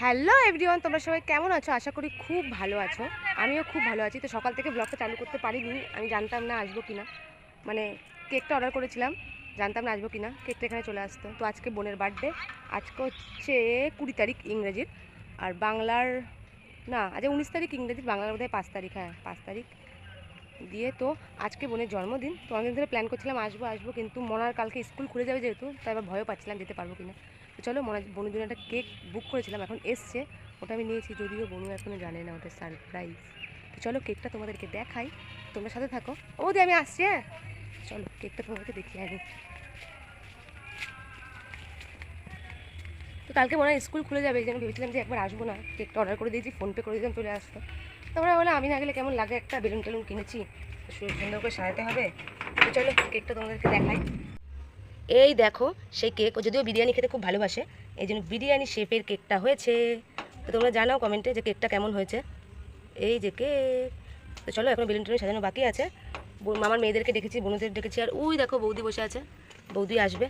Hello everyone, তোমরা সবাই কেমন আছো? আশা করি খুব ভালো আছো। আমিও খুব ভালো আছি। তো সকাল থেকে ব্লগটা চালু করতে পারিনি। আমি জানতাম না আসব কিনা। মানে কেকটা অর্ডার করেছিলাম। জানতাম না আসব কিনা। কেকটা এখানে চলে আসতো। তো আজকে বোনের বার্থডে আজকে হচ্ছে কুড়ি তারিখ ইংরেজির। আর বাংলার, না, আজ উনিশ তারিখ ইংরেজির। বাংলার বোধহয় পাঁচ তারিখ হ্যাঁ পাঁচ তারিখ। দিয়ে তো আজকে বোনের জন্মদিন। তো অনেকদিন ধরে প্ল্যান করছিলাম আসব আসব, কিন্তু মনার কালকে স্কুল খুলে যাবে যেহেতু, তাই এবার ভয়ও পাচ্ছিলাম যেতে পারব কিনা। তো চলো মনে বোনের জন্য একটা কেক বুক করেছিলাম, এখন এসছে। ওটা আমি নিয়েছি, যদিও বনু এখনও জানে না, ওটা সারপ্রাইজ তো চলো কেকটা তোমাদেরকে দেখাই, তোমরা সাথে থাকো। ও দি আমি আসছি হ্যাঁ? চলো কেকটা তোমাদেরকে দেখি আনি। তো কালকে মনে হয় স্কুল খুলে যাবে, এই জন্য ভেবেছিলাম যে একবার আসব না। কেকটা অর্ডার করে দিয়েছি ফোনপে করে দিলাম, চলে আসতো তারপরে বলে আমি না গেলে কেমন লাগে একটা বেলুন টেলুন কিনেছি সুন্দর করে সাজাতে হবে। তো চলো কেকটা তোমাদেরকে দেখাই। এই দেখো, সেই কেক যদিও বিরিয়ানি খেতে খুব ভালোবাসে, এই জন্য বিরিয়ানি শেপের কেকটা হয়েছে। তো তোমরা জানাও কমেন্টে যে কেকটা কেমন হয়েছে। এই যে কেক তো চলো, এখন বেলুন টেলুন সাজানো বাকি আছে। মামার মেয়েদেরকে ডেকেছি, বোনদের ডেকেছি, আর ওই দেখো বৌদি বসে আছে। বৌদি আসবে।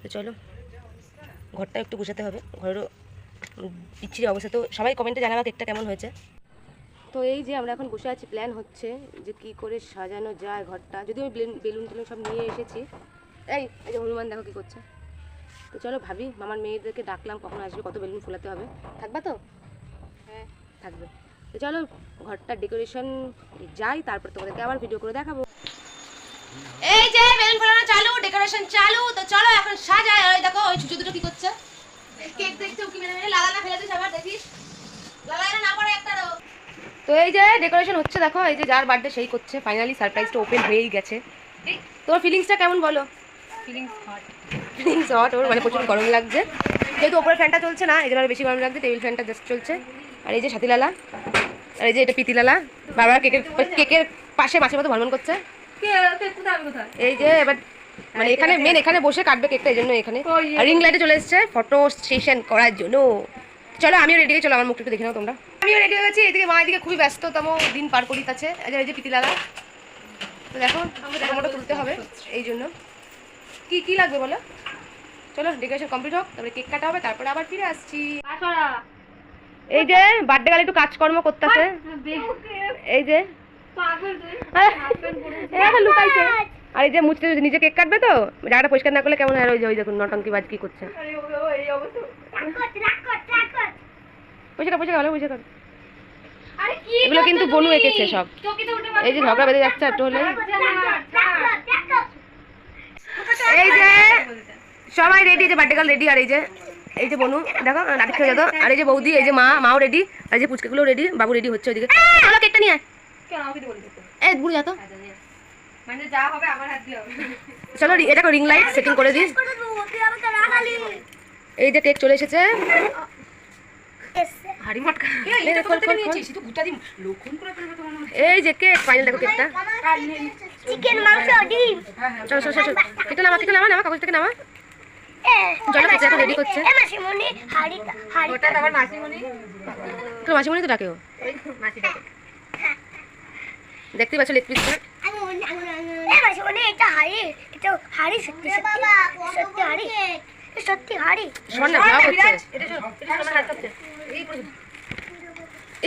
তো চলো, ঘরটা একটু গুছাতে হবে। ঘরেরও বিচ্ছিরি অবস্থা। তো সবাই কমেন্টে জানাবা কেকটা কেমন হয়েছে। তো এই যে আমরা এখন বসে আছি প্ল্যান হচ্ছে যে কি করে সাজানো যায় ঘরটা। যদিও আমি বেলুন টেলুন সব নিয়ে এসেছি এই এই যে হনুমান দেখো কি করছে। তো চলো ভাবি মামার মেয়েদেরকে ডাকলাম কখন আসবে কত বেলুন ফোলাতে হবে। থাকবা তো? হ্যাঁ। থাকবে। তো চলো ঘরটা ডেকোরেশন যাই তারপর তোমাদেরকে আবার ভিডিও করে দেখাবো। এই যে বেলুন ফোলানো চালু ডেকোরেশন চালু তো চলো এখন সাজায় ওই দেখো ওই ছোট দুটো কি করছে? কেক দেখছে? উকি মেরে মেরে লালা না ফেলে দিস আবার দেখিস লালা না পড়ে একটারও তো এই যে ডেকোরেশন হচ্ছে দেখো এই যে যার বার্থডে সেই করছে। ফাইনালি সারপ্রাইজটা ওপেন হয়েই গেছে। তোর ফিলিংসটা কেমন বলো? ফিলিংস হট ওর মানে প্রচুর গরম লাগছে। যেহেতু ওপরে ফ্যানটা চলছে না এই জন্য বেশি গরম লাগছে টেবিল ফ্যানটা জাস্ট চলছে। আর এই যে সাথীলালা আর এই যে এটা পিতিলালা বাবা কেকের কেকের পাশে মাছের মতো ভ্রমণ করছে। এই যে এবার মানে এখানে মেন এখানে বসে কাটবে কেকটা এই জন্য এখানে। রিং লাইটে চলে এসেছে ফটো সেশন করার জন্য। চলো আমিও রেডি হয়ে চলো আমার মুখটা একটু দেখে নাও তোমরা। আমিও রেডি হয়ে গেছি এদিকে মা এদিকে খুবই ব্যস্ততম দিন পার করিতেছে এই যে- এই যে পিতিলালা তো দেখো ফটো তুলতে হবে এই জন্য। কি কি লাগবে বলো? চলো ডেকোরেশন কমপ্লিট হোক তারপরে কেক কাটা হবে তারপরে আবার ফিরে আসছি। এই যে বার্থডে গালে একটু কাজকর্ম করতেছে। এই যে। এখন লুকাইছে। আর এই যে মুছতে নিজে কেক কাটবে তো? জায়গাটা পরিষ্কার না করলে কেমন হয়? আর ওই যে ওই দেখুন নটঙ্কি বাজ কি করছে। পয়সা পয়সা ভালো পয়সা কর এগুলো কিন্তু বনু এঁকেছে সব। এই যে ঝগড়া বেঁধে যাচ্ছে একটু হলে এই যে সবাই রেডি যে বার্থডে গার্ল রেডি আর এই যে এই যে বনু দেখো নাটক খেয়ে যেত আর এই যে বৌদি এই যে মা মাও রেডি আর এই যে পুচকেগুলো রেডি বাবু রেডি হচ্ছে ওইদিকে। চলো কেকটা নিয়ে আয়। এই বুড়ি যা তো। মানে যা হবে আমার হাত দিয়ে হবে। চলো এটা রিং লাইট সেটিং করে দিস এই যে কেক চলে এসেছে। এই যে মনে এই কেক ফাইনাল দেখো কেকটা চিকেন মাংস ডিম। চলো চলো চলো কেকটা নামা কেকটা নামা নামা কাগজ থেকে নামা। চলো কেকটা এখন রেডি করছে। এ মাসিমণি হাড়ি হাড়ি ওটা আবার মাসিমণি? তো মাসিমণি তো ডাকে ও। মাসিটাকে। পাচ্ছ লেগ পিসটা? এ মাসিমণি এটা হাড়ি এটা হাড়ি সত্যি সত্যি। সত্যি হাড়ি সত্যি হাড়ি। শোন না ব্লগ হচ্ছে। এটা শোন এটা শোন হাত কাঁপছে।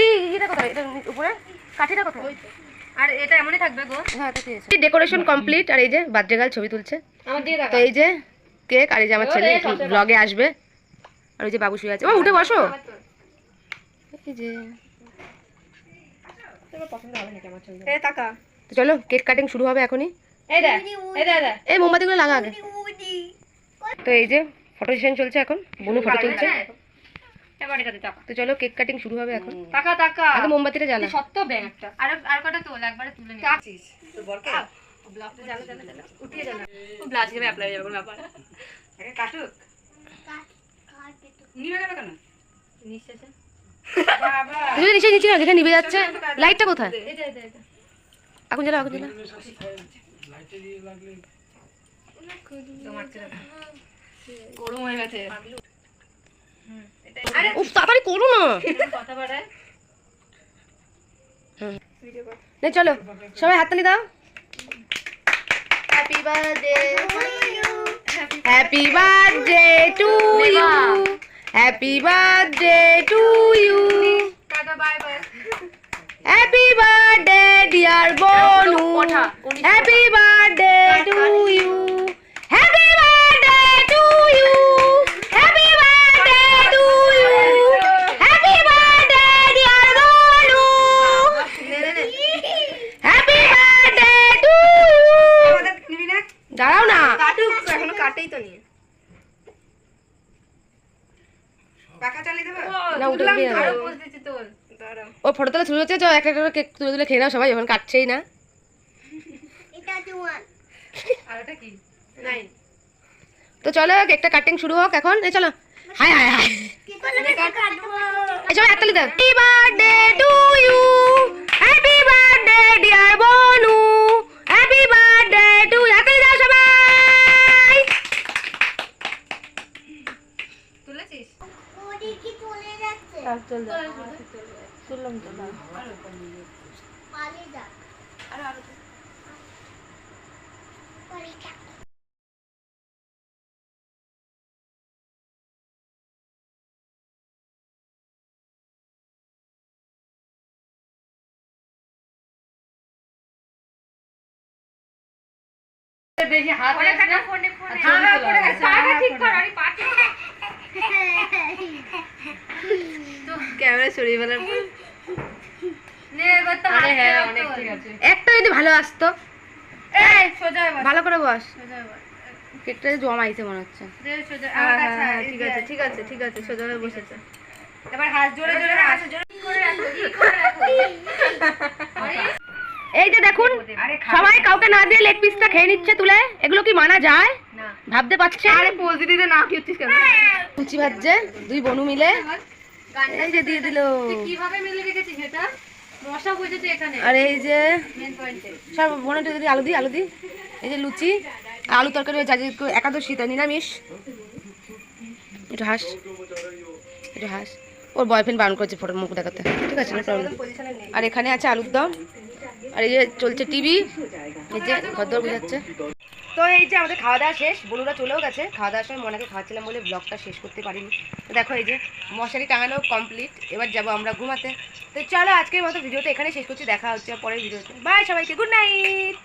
এই এটা কোথায়? এটা উপরে? কাঠিটা কোথায়? আর এটা এমনই থাকবে গো। হ্যাঁ এটা ডেকোরেশন কমপ্লিট আর এই যে বার্থডে গার্ল ছবি তুলছে। আমার দিয়ে তো এই যে কেক আর এই যে আমার ছেলে ব্লগে আসবে। আর ওই যে বাবু শুয়ে আছে। ও উঠে বসো। এই যে। এই টাকা তো চলো কেক কাটিং শুরু হবে এখনই। এই মোমবাতিগুলো লাগা আগে। তো এই যে ফটো সেশন চলছে এখন। বনু ফটো তুলছে। এবার এটা দে তো চলো কেক কাটিং শুরু হবে এখন। টাকা টাকা আগে মোমবাতিটা জ্বালা। সত্য ব্যাং একটা। আর আর কটা তোল একবারে তুলে আছিস তোর বরকে? জ্বালা জ্বালা জ্বালা। উঠিয়ে জ্বালা। ও ব্লাস হিসেবে অ্যাপ্লাই যাবে কোনো ব্যাপার একে কাটুক। নিবে কেন কেন? নিঃশ্বাসে। বাবা। তুমি নিচে নিচে না যেটা নিভে যাচ্ছে। লাইটটা কোথায়? এই যে এই যে, এই যে। আগুন জ্বালা আগুন জ্বালা। গরম হয়ে গেছে। উফ তাড়াতাড়ি করো না। কথা বাড়ায় নে চলো সবাই হাততালি দাও। Happy birthday happy birthday to you happy birthday to you tata bye bye happy birthday dear Bonu happy birthday to you happy birthday to you happy birthday to you happy birthday dear Bonu happy birthday to you দাঁড়াও না কাটুক এখনও কাটেই তো নিয়ে না উঠে উঠে আরও পোজ দিচ্ছি তোর ও ফটো তোলা শুরু হচ্ছে চ একটা একটা কেক তুলে তুলে খেয়ে নাও সবাই যখন কাটছেই না। এটা তোমার আর ওটা কি? নাইন। তো চলো কেকটা কাটিং শুরু হোক এখন। এই চলো। Hi hi hi. এই সবাই হাততালি দাও। বার্থডে টু ইউ ওদি কি চলে যাচ্ছে। তুললাম তো পালিয়ে যা। পালিয়ে যা বেশি হাত ফোনে ফোনে ফোনে হ্যাঁ হ্যাঁ পড়ে গেছে পাটা ঠিক কর আরে পা ঠিক কর ক্যামেরা সরিয়ে ফেলার হ্যাঁ অনেক ঠিক আছে। একটা যদি ভালো আসতো। এই ভালো করে বস। কেকটা জমাইছে মনে হচ্ছে। দে সোজা হ্যাঁ, হ্যাঁ, কাছে ঠিক আছে ঠিক আছে ঠিক আছে সোজা বসেছে এবার হাত জোরে জোরে হাত জোরে। করে রাখো কি করে রাখো? এই যে দেখুন সবাই কাউকে না দিয়ে লেগ পিসটা খেয়ে নিচ্ছে তুলে। এগুলো কি মানা যায়? ভাবতে পারছে আরে পোজ দিতে না কি হচ্ছিস কেন কুচি ভাজছে দুই বনু মিলে। এই যে দিয়ে দিল। কীভাবে মিলে রেখেছিস এটা মশা বুঝেছে এখানে। আর এই যে সব বোনটা দিদি আলু দি আলু দি এই যে লুচি আলু তরকারি হয়েছে আজকে একাদশী তো নিরামিষ। একটু হাস একটু হাস। ওর বয়ফ্রেন্ড বারণ করছে ফটোর মুখ দেখাতে। ঠিক আছে না প্রবলেম আর এখানে আছে আলুর দম। আর এই যে চলছে টিভি এই যে ঘর বুঝাচ্ছে তো এই যে আমাদের খাওয়া দাওয়া শেষ, বলুরা চলেও গেছে। খাওয়া দাওয়ার সময় মনাকে খাওয়াচ্ছিলাম বলে ব্লগটা শেষ করতে পারিনি। দেখো এই যে মশারি টাঙানো কমপ্লিট এবার যাব আমরা ঘুমাতে। তো চলো আজকের মতো ভিডিওটা এখানে শেষ করছি, দেখা হচ্ছে পরের ভিডিওতে। বাই সবাইকে গুড নাইট